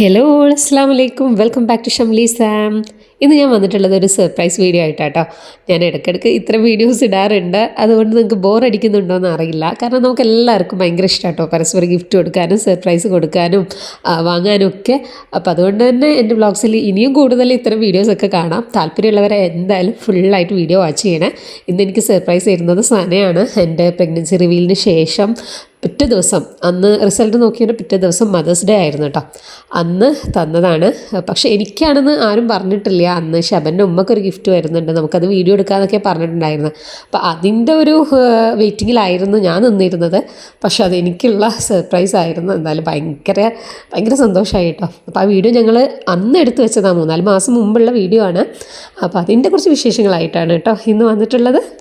Hello അസ്സാം വലൈക്കും welcome back to Shamli Sam ഇന്ന് ഞാൻ വന്നിട്ടുള്ളത് ഒരു സർപ്രൈസ് വീഡിയോ ആയിട്ടാട്ടോ. ഞാൻ ഇടയ്ക്കിടയ്ക്ക് ഇത്ര വീഡിയോസ് ഇടാറുണ്ട്. അതുകൊണ്ട് നിങ്ങൾക്ക് ബോർ അടിക്കുന്നുണ്ടോ എന്ന് അറിയില്ല. കാരണം നമുക്ക് എല്ലാവർക്കും ഭയങ്കര ഇഷ്ടമാട്ടോ പരസ്പരം ഗിഫ്റ്റ് കൊടുക്കാനും സർപ്രൈസ് കൊടുക്കാനും വാങ്ങാനും ഒക്കെ. അപ്പോൾ അതുകൊണ്ട് തന്നെ എന്റെ വ്ളോഗ്സിൽ ഇനിയും കൂടുതൽ ഇത്തരം വീഡിയോസൊക്കെ കാണാം. താല്പര്യമുള്ളവരെ എന്തായാലും ഫുള്ളായിട്ട് വീഡിയോ വാച്ച് ചെയ്യണേ. ഇന്ന് എനിക്ക് സർപ്രൈസ് തരുന്നത് സനയാണ്. എന്റെ പ്രഗ്നൻസി റിവീലിന് ശേഷം പിറ്റേ ദിവസം അന്ന് റിസൾട്ട് നോക്കിയതിന്റെ പിറ്റേ ദിവസം മദേഴ്സ് ഡേ ആയിരുന്നു കേട്ടോ അന്ന് തന്നതാണ്. പക്ഷേ എനിക്കാണെന്ന് ആരും പറഞ്ഞിട്ടില്ല. അന്ന് ശബന്റെ ഉമ്മക്കൊരു ഗിഫ്റ്റ് വരുന്നുണ്ട്. നമുക്കത് വീഡിയോ എടുക്കാമെന്നൊക്കെ പറഞ്ഞിട്ടുണ്ടായിരുന്നു. അപ്പോൾ അതിന്റെ ഒരു വെയിറ്റിങ്ങിലായിരുന്നു ഞാൻ നിന്നിരുന്നത്. പക്ഷെ അതെനിക്കുള്ള സർപ്രൈസ് ആയിരുന്നു. എന്തായാലും ഭയങ്കര ഭയങ്കര സന്തോഷമായി കേട്ടോ. അപ്പോൾ ആ വീഡിയോ ഞങ്ങൾ അന്ന് എടുത്തു വെച്ചതാണ് മൂന്നാൽ മാസം മുമ്പുള്ള വീഡിയോ ആണ്. അപ്പോൾ അതിന്റെ കുറച്ച് വിശേഷങ്ങളായിട്ടാണ് കേട്ടോ ഇന്ന് വന്നിട്ടുള്ളത്.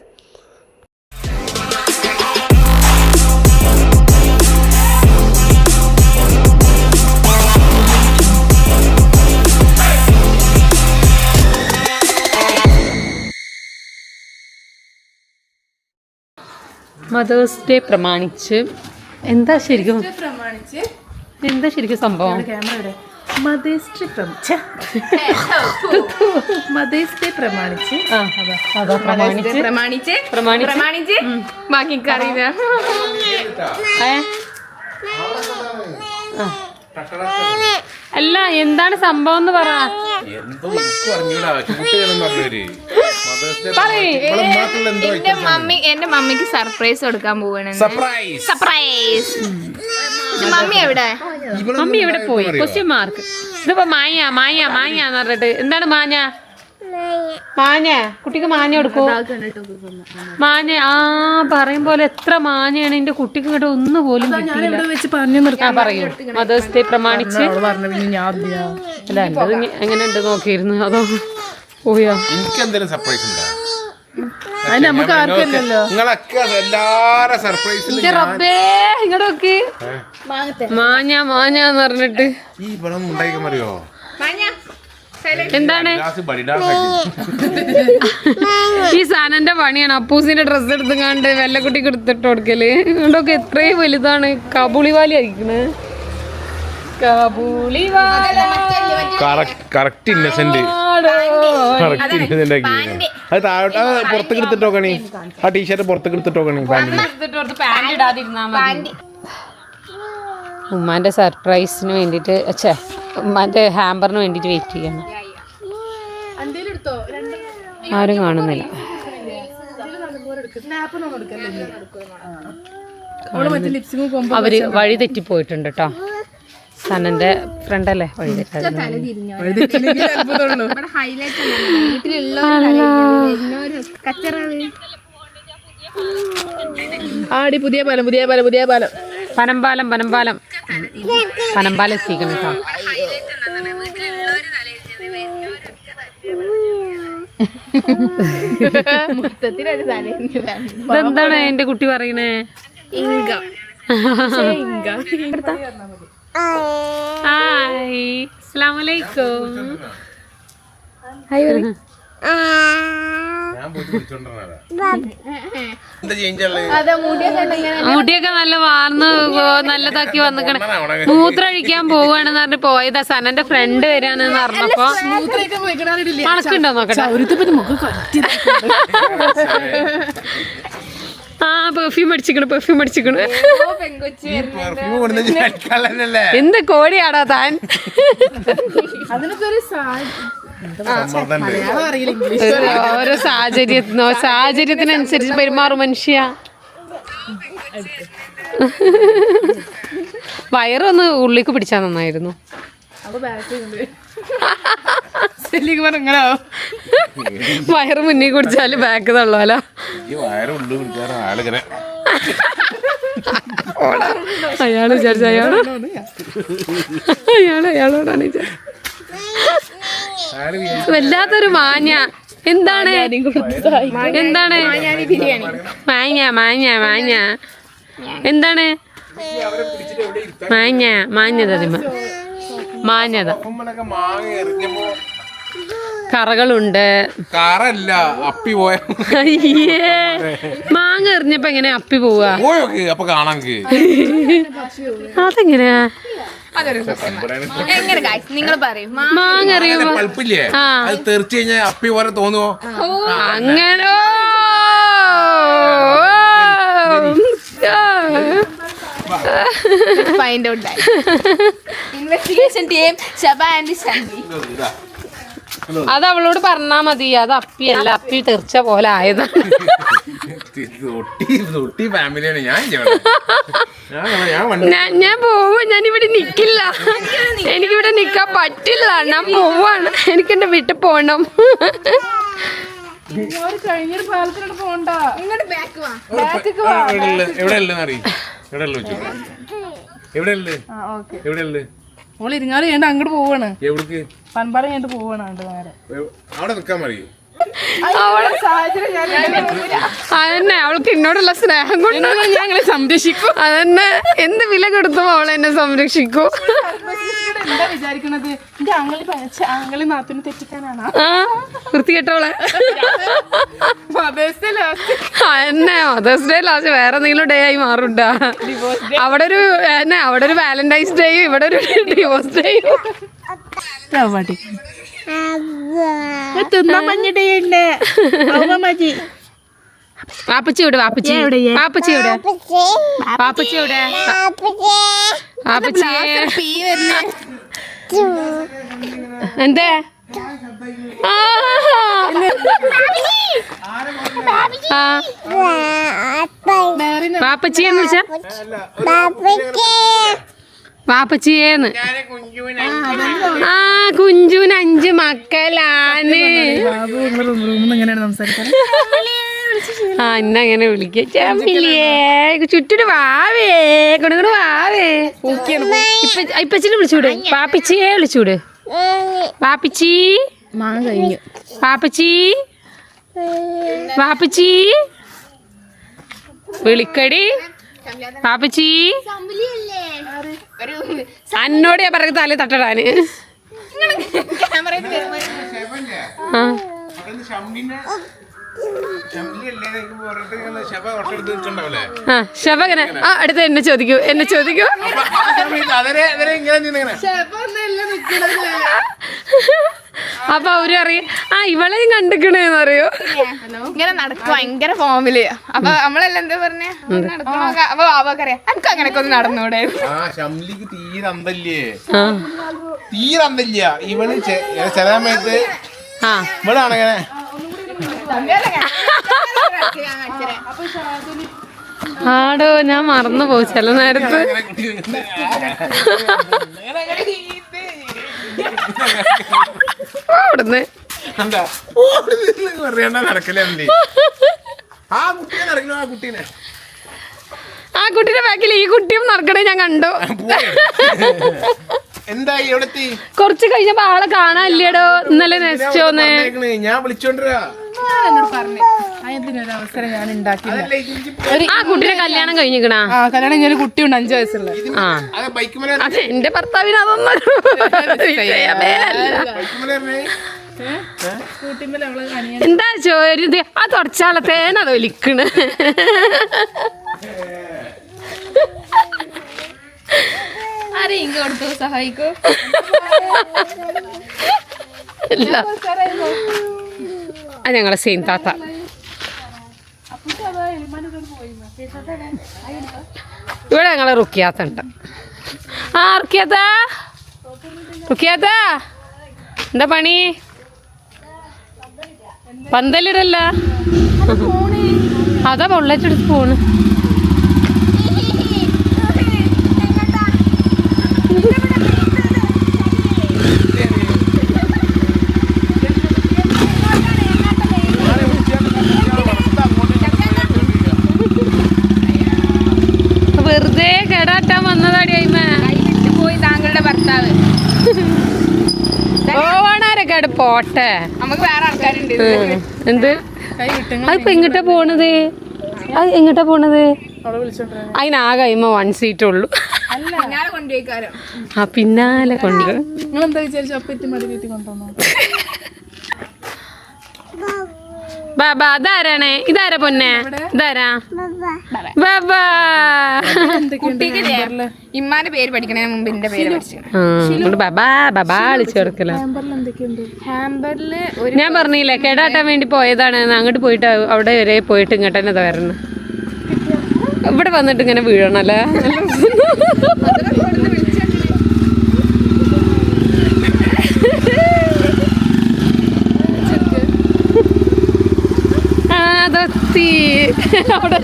മദേഴ്സ് ഡേ പ്രമാണിച്ച്. എന്താ ശരിക്കും? പ്രമാണിച്ച്. എന്താ ശരിക്കും സംഭവം? ക്യാമറയുടെ മദേഴ്സ് ഡേ പ്രമാണിച്ച്. മദേഴ്സ് ഡേ പ്രമാണിച്ച്. പ്രമാണിച്ച്. പ്രമാണിച്ച്. പ്രമാണിച്ച്. പ്രമാണിച്ച് ബാക്കി അറിയില്ല അല്ല എന്താണ് സംഭവം എന്ന് പറ. എന്റെ മമ്മി എന്റെ മമ്മിക്ക് സർപ്രൈസ് കൊടുക്കാൻ പോവാണ് സർപ്രൈസ് സർപ്രൈസ് മമ്മി എവിടെ? മമ്മി എവിടെ പോയി? ക്വസ്റ്റ്യൻ മാർക്ക് ഇതിപ്പോ മായ മായ മായ എന്ന് പറഞ്ഞിട്ട്. എന്താണ് മാഞ്ഞ മാഞ്ഞ കുട്ടിക്ക് മാഞ്ഞ കൊടുക്കൂ. മാഞ്ഞ ആ പറയും പോലെ എത്ര മാഞ്ഞയാണ് എന്റെ കുട്ടിക്ക് ഇങ്ങോട്ട് ഒന്ന് പോലും കിട്ടിയില്ല. വെച്ച് പറഞ്ഞു നിർത്താൻ പറയൂ. മദേഴ്സ് ഡേ പ്രമാണിച്ച്. എങ്ങനെ ഉണ്ട് നോക്കിയിരുന്നു. അതോ പോയോ എനിക്ക് എന്തെങ്കിലും സർപ്രൈസ് ഉണ്ടോ? അത് നമുക്ക് നിങ്ങളൊക്കെ എല്ലാരെ ഇന്റെ റബ്ബേ ഇങ്ങോട്ട് നോക്ക്. മാഞ്ഞ മാഞ്ഞ എന്ന് പറഞ്ഞിട്ട്. ഈ ഉണ്ടായിക്കാൻ എന്താണ്? ഈ സാനന്റെ പണിയാണ്. അപ്പൂസിന്റെ ഡ്രസ്സ് എടുത്ത് വെല്ലക്കുട്ടി വെല്ലക്കുട്ടിക്ക് എടുത്തിട്ട് കൊടുക്കൽ. ഇങ്ങോട്ടൊക്കെ എത്രയും വലുതാണ്. കബുളിവാലി അയക്കണ് കറക്റ്റ് ഇന്നസെന്റ് കറക്റ്റ് ഇന്നസെന്റ് ആക്കി. അത് താഴോട്ട് അത് പുറത്തേക്ക് എടുത്തിട്ട് നോക്കണേ. ആ ടീഷർട്ട് പുറത്തേക്ക് എടുത്തിട്ട് നോക്കണേ പാന്റിൽ ഉമ്മാന്റെ സർപ്രൈസിന് വേണ്ടിട്ട് അച്ഛേ ഉമ്മാന്റെ ഹാമ്പറിന് വേണ്ടിട്ട് വെയിറ്റ് ചെയ്യണം. ആരും കാണുന്നില്ല. അവർ വഴി തെറ്റി പോയിട്ടുണ്ട് കേട്ടോ സനന്റെ ഫ്രണ്ട് അല്ലേ? ആടി പുതിയ പാലം പുതിയ പാലം പുതിയ പാലം. പനമ്പാലം പനമ്പാലം. പനമ്പാലം എത്തിക്കണം കേട്ടോ. ഇതെന്താണ് എന്റെ കുട്ടി പറയണേ? ഇങ്ക ഇങ്ക ഹായ് അസ്സലാമലൈക്കും മുടിയൊക്കെ നല്ല വാർന്ന് നല്ലതാക്കി വന്നിക്കണേ. മൂത്രഴിക്കാൻ പോവാണെന്ന് പറഞ്ഞ് പോയതാ. സനന്റെ ഫ്രണ്ട് വരാണെന്ന് പറഞ്ഞപ്പോ മണക്കുണ്ടോ നോക്കട്ടെ? ആ പെർഫ്യൂം അടിച്ചിക്കണ് പെർഫ്യൂം അടിച്ചിക്കണ്. എന്ത് കോടിയാടാ താൻ? ഓരോ സാഹചര്യത്തിനോ സാഹചര്യത്തിനനുസരിച്ച് പെരുമാറും മനുഷ്യ. വയറൊന്ന് ഉള്ളിക്ക് പിടിച്ചാ നന്നായിരുന്നു. പറഞ്ഞോ വയറ് മുന്നിൽ കുടിച്ചാൽ ബാക്ക് തള്ളാലോ. അയാൾ വിചാരിച്ച അയാൾ. അയാൾ അയാളോടാണ്. വല്ലാത്തൊരു മാഞ്ഞ എന്താണ്? എന്താണ്? ബിരിയാണി മാഞ്ഞ മാഞ്ഞ മാഞ്ഞ എന്താണ് മാഞ്ഞ മാഞ്ഞത എറിഞ്ഞപ്പോ കറകളുണ്ട്. കറല്ല അപ്പി പോയ. അയ്യേ. മാങ്ങ എറിഞ്ഞപ്പോ എങ്ങനെ അപ്പി പോവാ? അപ്പൊ കാണാൻ അതെങ്ങനെയാ? അതൊരു എങ്ങനെ ഗായ്സ് നിങ്ങൾ പറയും. മാങ്ങ അറിയുമ്പോ പൾപ്പില്ലേ ആ. അത് തെറിച്ച് കഴിഞ്ഞാൽ അപ്പി പോലെ തോന്നുവോ അങ്ങനെ ഓ! Find out investigation team ശബ and Shanti അത് അവളോട് പറഞ്ഞാ മതി. അത് അപ്പിയല്ല. അപ്പി തെറിച്ച പോലെ ആയതാണ് ഫാമിലിയാണ് ഞാൻ. ഞാൻ പോവും ഞാൻ ഇവിടെ നിക്കില്ല. എനിക്കിവിടെ നിക്കാൻ പറ്റില്ല. ഞാൻ പോവാണ്. എനിക്ക് എന്റെ വീട്ടിൽ പോണം. കഴിഞ്ഞൊരു പാലത്തിനോട് പോണ്ട. ഇങ്ങോട്ട് ബാക്ക് വാ. ബാക്ക് എവിടെ എല്ലാം അറിയും ഇരിങ്ങാട് ചെയ്യണ്ട അങ്ങോട്ട് പോവാണ്. എവിടേക്ക്? പോവാണ് അങ്ങോട്ട് നേരെ. അവിടെ നിൽക്കാൻ മതി അതന്നെ അവൾക്ക് എന്നോടുള്ള സ്നേഹം കൊണ്ട് ഞങ്ങളെ സംരക്ഷിക്കും. അതന്നെ എന്ത് വില കൊടുത്തും അവളെന്നെ സംരക്ഷിക്കൂ. എന്താ വിചാരിക്കണത്? എന്റെ ആങ്ങളി ആങ്ങളി നാത്തിന് തെറ്റിക്കാനാണ്? ആ വൃത്തികെട്ടോളെ അതന്നെ മദേഴ്സ് ഡേ ലാസ്റ്റ് വേറെ എന്തെങ്കിലും ഡേ ആയി മാറുണ്ടാ അവിടെ ഒരു എന്നെ അവിടെ ഒരു വാലന്റൈൻസ് ഡേയും ഇവിടെ ഒരു ഡിവോഴ്സ് ഡേയും പാട്ടി തിന്നാൻ മഞ്ഞിടയല്ലേ മതി. വാപ്പച്ചി ഇവിടെ ഇവിടെ വാപ്പച്ചി. ഇവിടെ വാപ്പച്ചി എന്തേ? ആ. ആ. വാപ്പച്ചിയെന്ന് പാപ്പച്ചിയേന്ന് ആ കുഞ്ചുവിന് അഞ്ച് മക്കളാണ്. ആ ഇന്ന് അങ്ങനെ വിളിക്കുക ചാമ്പില്ലേ ചുറ്റിട്ട് വാവേ കൊണ്ടുകൊണ്ട് വാവേ. ഇപ്പൊ ഇപ്പച്ചിനെ വിളിച്ചൂടെ പാപ്പിച്ചിയെ വിളിച്ചൂടെ പാപ്പിച്ചി മാങ്ങ കഴിഞ്ഞു പാപ്പച്ചി പാപ്പച്ചി വിളിക്കടി. പാപ്പച്ചി അന്നോട് ഞാൻ പറഞ്ഞ തല തട്ടടാന്. ആ. ആ ശവകനെ ആ അടുത്ത് എന്നെ ചോദിക്കൂ എന്നെ ചോദിക്കൂ. അപ്പൊ അവർ അറിയ ആ ഇവളെയും കണ്ടിക്കണേന്ന് അറിയോ ഇങ്ങനെ നടക്കും ഭയങ്കര ഫോമിൽ അപ്പൊ നമ്മളെല്ലാം എന്താ പറഞ്ഞേ? അപ്പൊ അവക്കറിയാം എനിക്ക് അങ്ങനെയൊക്കെ ഒന്ന് നടന്നൂടെ? തീരെ അന്തല്ലേ ആ. തീരെ അന്തല്ല ഇവൾ ചില സമയത്ത് ആ. ഇവളാണ് ഇങ്ങനെ ആടോ ഞാൻ മറന്നു പോകും ചില നേരത്ത്. അവിടുന്ന്. നടക്കലേ ആ കുട്ടിന്റെ നടക്കണു ആ കുട്ടീനെ? ആ കുട്ടിയുടെ ബാക്കിൽ ഈ കുട്ടിയും നടക്കണേ ഞാൻ കണ്ടു. എന്താ എന്തായി എവിടെത്തി? കുറച്ച് കഴിഞ്ഞപ്പോ ആളെ കാണാനില്ലേടോ? ഇന്നലെ നശിച്ചോന്ന്. പറഞ്ഞേക്കണ്, ഞാൻ വിളിച്ചോണ്ടിരാ. എന്നോട് പറഞ്ഞു. അതിനൊരു അവസരം ഞാൻ ഉണ്ടാക്കില്ല ആ കുട്ടിയുടെ കല്യാണം കഴിഞ്ഞിക്കണാ? ആ കല്യാണം കുട്ടിയുണ്ട് അഞ്ചു വയസ്സുള്ള. ആ. എന്റെ ഭർത്താവിന് അതൊന്നും ഒരു വിഷയമേ അല്ല. ബൈക്ക് മേലെ ഇറങ്ങി. അവൾ അനിയൻ. എന്താ ചോരുത് ആ തുടച്ചാളെ തേനത് ഒലിക്കണ് ആരെ ഇങ്ങ കൊടുത്തു? സഹായിക്കൂ? ഇല്ല. ആ ഞങ്ങളെ സെയിം താത്ത. ഇവിടെ ഞങ്ങളെ റുക്കിയാത്ത ഉണ്ട്. ആ റുക്കിയാത്ത? റുക്കിയാത്ത? എന്താ പണി? പന്തലിടല്ല. അതാ പൊള്ളച്ചെടുത്ത് പോണ് വന്നതാടി പോയി താങ്കളുടെ ഭർത്താവ്. പോവാണാരൊക്കെ പോട്ടെ. നമുക്ക് വേറെ ആൾക്കാരുണ്ട്. എന്ത്? കൈ വിട്ടുങ്ങ അതിപ്പോ എങ്ങോട്ടാ പോണത്? അത് എങ്ങോട്ടാ പോണത്? അവളെ വിളിച്ചോണ്ടേ അതിനാകെ വൺ സീറ്റ് ഉള്ളൂ. ആ പിന്നാലെ കൊണ്ട് ബാബാ അതാരാണ് ഇതാരാ പൊന്നെ? ഇതാരാ? ബാബാ. കുട്ടിക്ക് ഇമ്മാന്റെ പേര് പഠിക്കണതിന് മുമ്പ് എന്റെ പേര് പഠിച്ചു ആ, എന്നിട്ട് ബാബാ ബാബാ വിളിച്ചു കൊടുക്കല. ഹാമ്പറിൽ ഒരു ഞാൻ പറഞ്ഞില്ലേ കേടാട്ടാൻ വേണ്ടി പോയതാണ്. അങ്ങോട്ട് പോയിട്ട് അവിടെ വരെ പോയിട്ട് ഇങ്ങോട്ട് തന്നെ വരണം. ഇവിടെ വന്നിട്ട് ഇങ്ങനെ വീഴണല്ലേ ആ, അതെത്തി അവിടെ.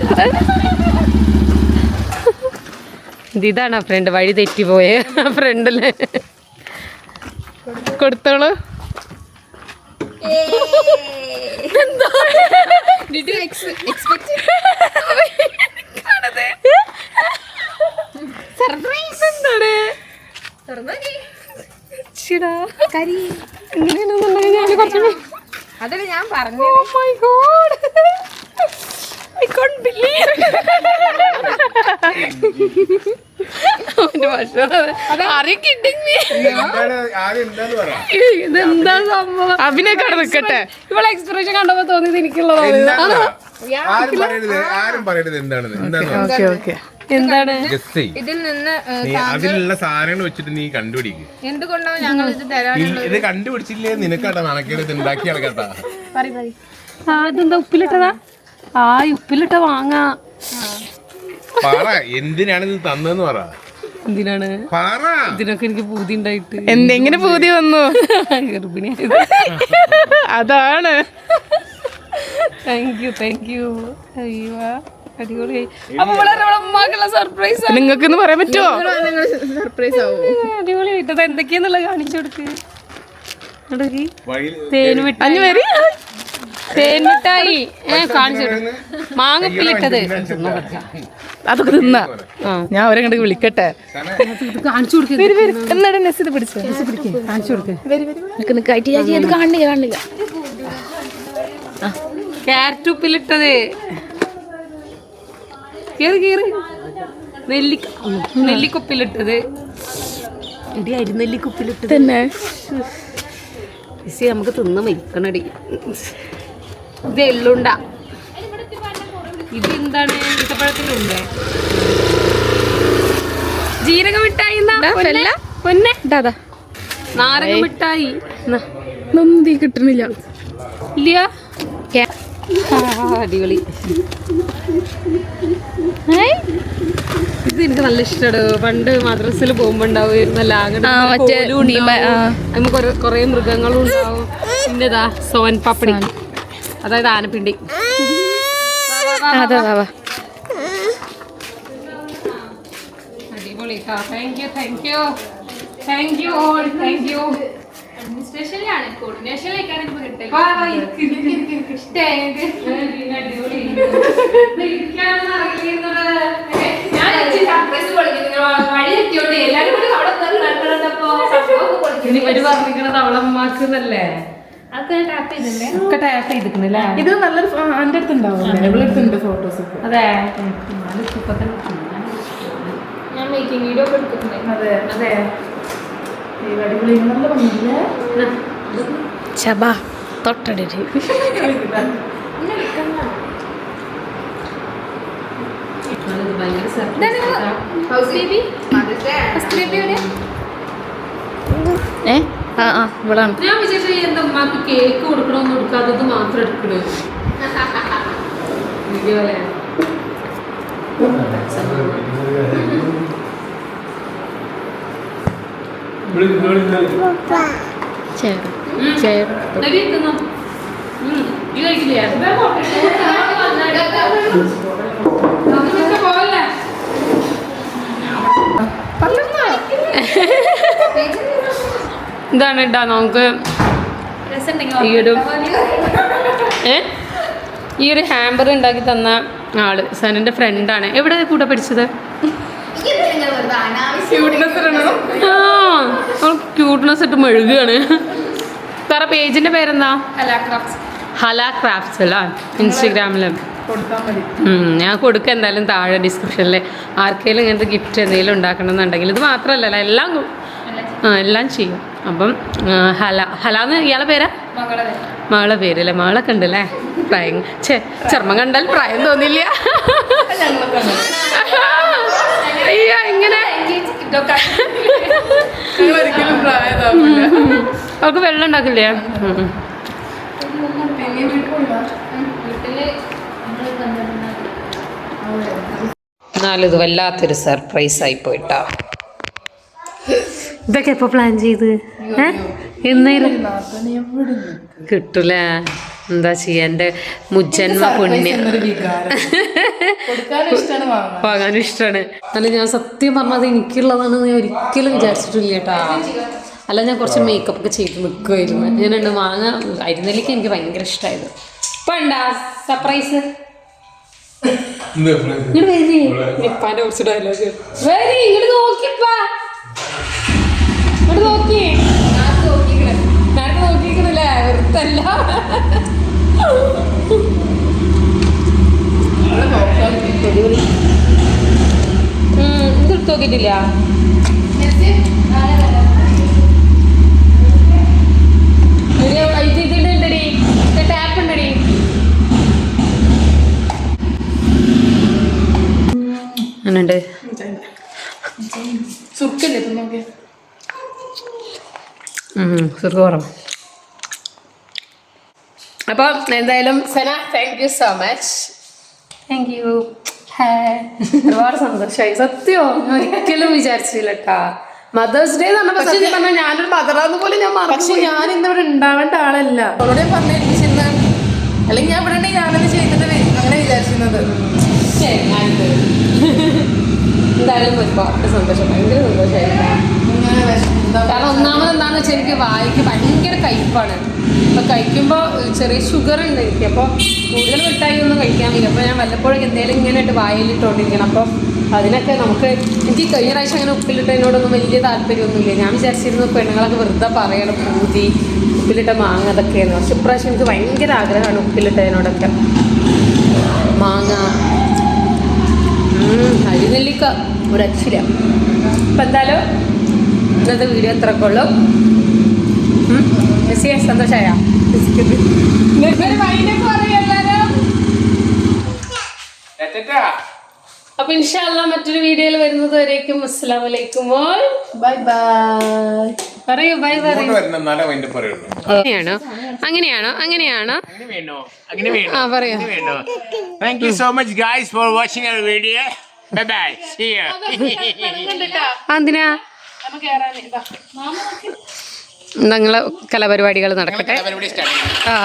ഇതാണ് ഇതാണ് ഫ്രണ്ട് വഴി തെറ്റിപ്പോയെ ഫ്രണ്ടിൽ കൊടുത്തോളൂ. ഇങ്ങനെയാണെന്നുണ്ടെങ്കിൽ ഞാൻ കുറച്ച് അതല്ല ഞാൻ പറഞ്ഞു ഇതെന്താ സംഭവം? അഭിനയൊക്കെ നിൽക്കട്ടെ ഇവളെ എക്സ്പ്രഷൻ കണ്ടപ്പോ തോന്നിയത് എനിക്കുള്ളതാണ്. എന്താണ്? ഇതിൽ നിന്ന് അതിലുള്ള സാധനങ്ങൾ വെച്ചിട്ട് നീ കണ്ടുപിടിക്കും. എന്തുകൊണ്ടാണ് ഞങ്ങൾ ഇത് തരാൻ ഇത് കണ്ടുപിടിച്ചില്ലേ? നിനക്കാട്ടാ നടക്കേണ്ടത് ഇത് ഉണ്ടാക്കിയ ആൾക്കാട്ടാ ആ ഇതെന്താ ഉപ്പിലിട്ടതാ? ആ ഉപ്പിലിട്ട വാങ്ങാ പറ എന്തിനാണ് ഇത് തന്നെന്ന് പറ. എന്തിനാണ്? പറ. ഇതിനൊക്കെ എനിക്ക് പൂതി ഉണ്ടായിട്ട്. എന്തെങ്കിലും പൂതി വന്നു? ഗർഭിണി അതാണ്. താങ്ക് യു താങ്ക് യു അയ്യോ അടിപൊളി അപ്പൊ വളരെ ഉമ്മാക്കുള്ള സർപ്രൈസ് നിങ്ങൾക്ക് പറയാൻ പറ്റുമോ സർപ്രൈസ് ആവും. അടിപൊളി ഇട്ടത് എന്തൊക്കെയാന്നുള്ള കാണിച്ചു കൊടുക്ക്. തേൻ മിഠായി തേൻ മിഠായി ഏ കാണിച്ചു കൊടുക്ക് മാങ്ങപ്പിലിട്ടത് അതൊക്കെ തിന്ന. ഞാൻ അവരെ കണ്ട് വിളിക്കട്ടെ. ഇത് കാണിച്ചു കൊടുക്ക്. എന്നാടെ നെസ് പിടിച്ചു? കാണിച്ചു കാണില്ല കാണില്ല. ക്യാരറ്റ് ഉപ്പിലിട്ടത് കേറി കേറി. നെല്ലിക്ക നെല്ലിക്കുപ്പിലിട്ടത്. ഇടി അരിനെല്ലിക്കുപ്പിലിട്ടത്. തന്നെ ഇസി നമുക്ക് തിന്ന് മരിക്കണടി. ഇത് എള്ളുണ്ട ഇത് എന്താണ് ഈത്തപ്പഴത്തിലുണ്ട് ജീരക മിഠായി? പൊന്നെ? നാരക മിഠായി തീ കിട്ടണില്ല. ഇല്ല അടിപൊളി. ഇത് എനിക്ക് നല്ല ഇഷ്ടമാണ് പണ്ട് മദ്രസയിൽ പോകുമ്പോ ഉണ്ടാവുമായിരുന്നല്ല. ആ, മറ്റേ നീമ- ആ. നമുക്ക് കുറെ മൃഗങ്ങളും ഉണ്ടാവും. പിന്നെതാ സോൻ പപ്പടി. അതായത് ആനപ്പിണ്ടി. അതെ വാ വാ അടിപൊളി. Thank you thank you thank you all thank you സ്പെഷ്യലാണ് കോർഡിനേഷനിലേക്കാണ് ഇപ്പൊ കിട്ടുക ഇനി ഇവർ പറഞ്ഞിരിക്കണത് അവളമ്മക്ക് എന്നല്ലേ? ഒക്കെ ടാപ്പ് ചെയ്തിരിക്കണല്ലേ ഇത് നല്ലൊരു എന്റെ അടുത്ത് ഉണ്ടാവും ഇവിടെ അടുത്തുണ്ട് ഫോട്ടോസ് അതെ. ഞാൻ മേക്കിംഗ് വീഡിയോ ഒക്കെ എടുത്തിട്ടുണ്ട്. അതെ അതെ. അടിപൊളി നല്ല ഭംഗിയില്ലേ ചബ തൊട്ടടിട്ട്. ഏ? ആ ആ ഇവളാണ് ഞാൻ വിചാരിച്ചു എന്താ ഉമ്മാക്ക് കേക്ക് കൊടുക്കണമെന്ന് കൊടുക്കാത്തത് മാത്രം എടുക്കണേ വീഡിയോ ഇരിക്കുന്നു. ഉം. ഈ കഴിക്കില്ലേ? പോവല്ലേ? ഇതാണ് ഇട്ടാ നമുക്ക് ഈ ഒരു ഏ? ഈ ഒരു ഹാമ്പർ ഉണ്ടാക്കി തന്ന ആൾ. സനന്റെ ഫ്രണ്ടാണ് എവിടെ കൂടെ പഠിച്ചത്? ക്യൂട്ട്നെസ് ഇട്ട് മെഴുകുകയാണ് തറ പേജിന്റെ പേരെന്താ? ഹല ക്രാഫ്റ്റ്സ് അല്ല? ഉം, ഞാൻ കൊടുക്കുക എന്തായാലും താഴെ ഡിസ്ക്രിപ്ഷനിൽ ആർക്കെങ്കിലും ഇങ്ങനത്തെ ഗിഫ്റ്റ് എന്തെങ്കിലും ഉണ്ടാക്കണം എന്നുണ്ടെങ്കിൽ ഇത് മാത്രമല്ല എല്ലാം എല്ലാം ചെയ്യും. അപ്പം ഹല ഹല എന്ന് ഇയാളെ പേരാ? മകളെ. പേരല്ലേ മകളൊക്കെ കണ്ടല്ലേ പ്രായം ചേ ചർമ്മം കണ്ടാൽ പ്രായം തോന്നില്ല. അയ്യോ എങ്ങനെ? അവൾക്ക് വെള്ളം ഉണ്ടാക്കില്ലേ? ഇത് വല്ലാത്തൊരു സർപ്രൈസ് ആയി പോയിട്ടാ. ഇതൊക്കെ എപ്പോ പ്ലാൻ ചെയ്ത്? ഏ? എന്നേലും കിട്ടൂല? എന്താ ചെയ്യാ? എന്റെ മുജ്ജന്മ പുണ്യ കൊടുക്കാനും ഇഷ്ടമാണ് വാങ്ങാൻ വാങ്ങാനും ഇഷ്ടമാണ് അല്ല ഞാൻ സത്യം പറഞ്ഞത് എനിക്കുള്ളതാണെന്ന് ഞാൻ ഒരിക്കലും വിചാരിച്ചിട്ടില്ല കേട്ടാ. അല്ല ഞാൻ കുറച്ച് മേക്കപ്പ് ഒക്കെ ചെയ്ത് നിൽക്കുമായിരുന്നു ഞാനുണ്ട് വാങ്ങാൻ അരുന്നലേക്ക് എനിക്ക് ഭയങ്കര ഇഷ്ടമായത് ഇപ്പൊ ഉണ്ടാ സർപ്രൈസ് ഇങ്ങോട്ട് വരി. നിപ്പാന്റെ കുറച്ച് ഡയലോഗ് വരി ഇങ്ങോട്ട് നോക്കിപ്പാ. ഇങ്ങോട്ട് നോക്കി. വെറുത്തല്ല. അടിപൊളി. ഉം, ഇതെടുത്ത് നോക്കിയിട്ടില്ല. ടാപ്പ് ഉണ്ടടി. അങ്ങനുണ്ട് സുർക്കല്ലേ നോക്കിയേ? സുഖം അപ്പോൾ എന്തായാലും Sana thank you so much thank you ഒരുപാട് സന്തോഷമായി. സത്യോ ഒരിക്കലും വിചാരിച്ചില്ല കേട്ടാ മദേഴ്സ് ഡേ എന്ന് പറഞ്ഞാൽ ഞാനൊരു മദറാന്ന് പോലും ഞാൻ പക്ഷെ ഞാൻ ഇന്ന് ഇവിടെ ഉണ്ടാവേണ്ട ആളല്ല. അവളോട് ഞാൻ പറഞ്ഞിരിക്കുന്ന അല്ലെങ്കിൽ ഞാൻ ഇവിടെ ഉണ്ടെങ്കിൽ ഞാനത് ചെയ്തിട്ട്. അങ്ങനെ വിചാരിച്ചിരുന്നത്. എന്തായാലും ഒരുപാട് സന്തോഷം. ഭയങ്കര വിഷമം കാരണം ഒന്നാമത് എന്താണെന്ന് വെച്ചാൽ എനിക്ക് വായിക്ക് ഭയങ്കര കയ്പ്പാണ്. അപ്പോൾ കഴിക്കുമ്പോൾ ചെറിയ ഷുഗർ ഉണ്ട് എനിക്ക്. അപ്പോൾ കൂടുതൽ മിഠായി ഒന്നും കഴിക്കാൻ വയ്യ. അപ്പോൾ ഞാൻ വല്ലപ്പോഴും എന്തെങ്കിലും ഇങ്ങനെ ഇട്ട് വായിലിട്ടുകൊണ്ടിരിക്കണം അപ്പോൾ അതിനൊക്കെ നമുക്ക് എനിക്ക് കഴിഞ്ഞ പ്രാവശ്യം അങ്ങനെ ഉപ്പിലിട്ടതിനോടൊന്നും വലിയ താല്പര്യമൊന്നുമില്ല. ഞാൻ വിചാരിച്ചിരുന്നു പെണ്ണുങ്ങളൊക്കെ വെറുതെ പറയണം പൂതി ഉപ്പിലിട്ട മാങ്ങ അതൊക്കെയാണ് പക്ഷെ ഇപ്രാവശ്യം എനിക്ക് ഭയങ്കര ആഗ്രഹമാണ് ഉപ്പിലിട്ടതിനോടൊക്കെ. മാങ്ങ. അരിനെല്ലിക്ക. ഒരു അക്ഷര അപ്പം എന്തായാലും ഇന്നത്തെ വീഡിയോ എത്രയൊക്കെ ഉള്ളൂ മെസ്സിയെ സന്തോഷമായ അപ്പൊ ഇൻഷാല്ല മറ്റൊരു വീഡിയോയിൽ വരുന്നത് വരേക്കും. അസ്സലാം വലൈക്കും ബൈ ബൈ. പറയൂ ബൈ പറയൂ. അങ്ങനെയാണോ? അങ്ങനെയാണോ? അങ്ങനെയാണോ? അങ്ങനെ വേണോ? ആ പറയൂ. വേണോ? Thank you so much guys for watching our video bye bye see you എന്തിനാ? നിങ്ങളെ കലാപരിപാടികൾ നടക്കട്ടെ. ആ.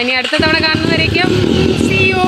ഇനി അടുത്ത തവണ കാണുന്നതായിരിക്കും സിയോ